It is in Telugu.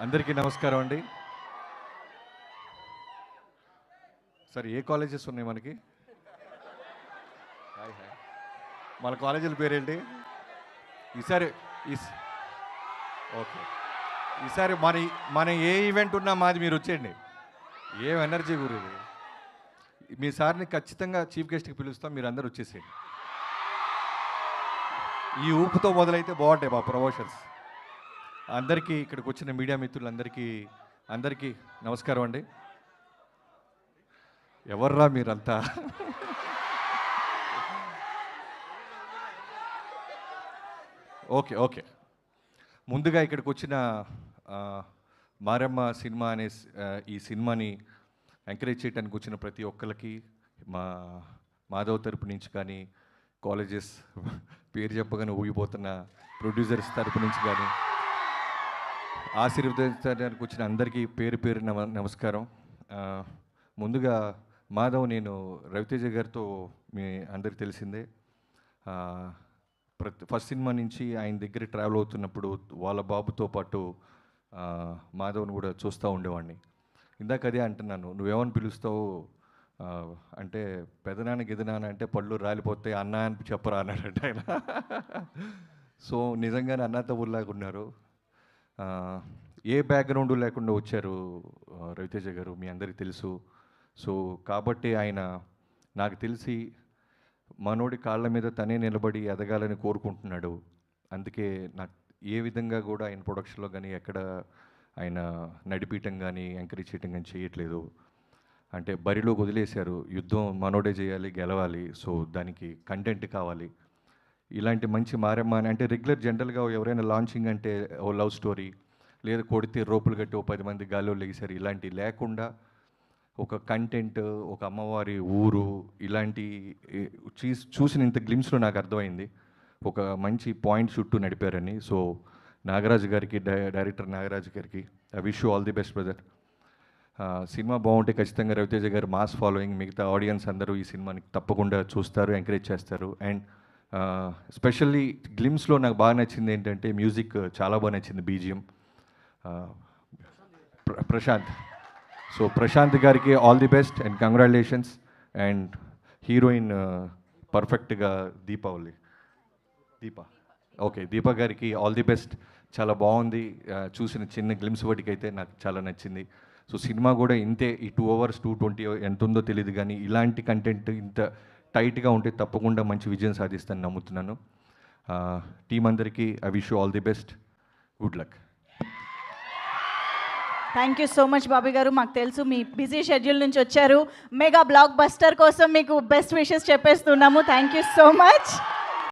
అందరికీ నమస్కారం అండి. సార్ ఏ కాలేజెస్ ఉన్నాయి మనకి? Hi hi. మన కాలేజీల పేరేంటి? ఈసారి ఈస్- ఓకే. ఈసారి మన మన ఏ ఈవెంట్ ఉన్నా మాది మీరు వచ్చేయండి. ఏం ఎనర్జీ గురు మీ సార్ని ఖచ్చితంగా చీఫ్ గెస్ట్కి పిలుస్తాం మీరు అందరు వచ్చేసేయండి. ఈ ఊపుతో మొదలైతే బాగుంటాయి మా ప్రమోషన్స్. అందరికీ ఇక్కడికి వచ్చిన మీడియా మిత్రులందరికీ అందరికీ నమస్కారం అండి. ఎవర్రా మీరంతా? Okay okay. ముందుగా ఇక్కడికి వచ్చిన మారమ్మ సినిమా అనే ఈ సినిమాని ఎంకరేజ్ చేయడానికి వచ్చిన ప్రతి ఒక్కరికి మా మాధవ్ తరపు నుంచి కానీ కాలేజెస్ పేరు చెప్పగానే ఊగిపోతున్న ప్రొడ్యూసర్స్ తరపు నుంచి కానీ ఆశీర్వదించడానికి వచ్చిన అందరికీ పేరు పేరు నమ నమస్కారం. ముందుగా మాధవ్ నేను రవితేజ గారితో మీ అందరికి తెలిసిందే. ప్రతి ఫస్ట్ సినిమా నుంచి ఆయన దగ్గర ట్రావెల్ అవుతున్నప్పుడు వాళ్ళ బాబుతో పాటు మాధవ్ని కూడా చూస్తూ ఉండేవాడిని. ఇందాక అదే అంటున్నాను నువ్వేమని పిలుస్తావు? అంటే పెదనాన్న గిదనాన్న అంటే పళ్ళు రాలిపోతే అన్న అని చెప్పరా? అన్నాడంట ఆయన. సో నిజంగానే అన్న తమ్ముళ్ళలాగా ఉన్నారు. ఏ బ్యాక్గ్రౌండ్ లేకుండా వచ్చారు రవితేజ గారు? మీ అందరికీ తెలుసు. సో కాబట్టి ఆయన నాకు తెలిసి మనోడి కాళ్ళ మీద తనే నిలబడి ఎదగాలని కోరుకుంటున్నాడు. అందుకే నాకు ఏ విధంగా కూడా ఆయన ప్రొడక్షన్లో కానీ ఎక్కడ ఆయన నడిపించడం కానీ ఎంకరేజ్ చేయటం కానీ చేయట్లేదు. అంటే బరిలో వదిలేశారు. యుద్ధం మనోడే చేయాలి గెలవాలి. సో దానికి కంటెంట్ కావాలి. ఇలాంటి మంచి మారమ్మ అని అంటే రెగ్యులర్ జనరల్గా ఎవరైనా లాంచింగ్ అంటే ఓ లవ్ స్టోరీ లేదా కొడితే రోపులు కట్టి ఓ పది మంది గాల్లో లెగిసారు ఇలాంటివి లేకుండా ఒక కంటెంట్ ఒక అమ్మవారి ఊరు ఇలాంటి ఏ, చీస్- చూసిన ఇంత గ్లిమ్స్లో నాకు అర్థమైంది. ఒక మంచి పాయింట్ చుట్టూ నడిపారని. సో నాగరాజు గారికి డై- డైరెక్టర్ నాగరాజు గారికి I wish all the best brother cinema బాగుంటే ఖచ్చితంగా రవితేజ గారు మాస్ ఫాలోయింగ్ మిగతా ఆడియన్స్ అందరూ ఈ సినిమాని తప్పకుండా చూస్తారు ఎంకరేజ్ చేస్తారు. అండ్ స్పెషల్లీ గ్లిమ్స్లో నాకు బాగా నచ్చింది ఏంటంటే మ్యూజిక్ చాలా బాగా నచ్చింది బీజిఎం ప్రశాంత్. సో ప్రశాంత్ గారికి all the best and congratulations and heroine పర్ఫెక్ట్గా దీపావళి. దీప. ఓకే దీప గారికి ఆల్ ది బెస్ట్ చాలా బాగుంది. చూసిన చిన్న గ్లిమ్స్ వాటికైతే నాకు చాలా నచ్చింది. సో సినిమా కూడా ఇంతే. ఈ టూ అవర్స్ టూ ట్వంటీ ఎంత ఉందో తెలియదు కానీ ఇలాంటి కంటెంట్ ఇంత టైట్గా ఉంటే తప్పకుండా మంచి విజయం సాధిస్తాను నమ్ముతున్నాను. టీం అందరికీ I wish all the best. Good luck. Thank you so much Bobby గారు. మాకు తెలుసు మీ బిజీ షెడ్యూల్ నుంచి వచ్చారు. మెగా బ్లాక్ బస్టర్ కోసం మీకు best wishes చెప్పేస్తున్నాము. Thank you so much.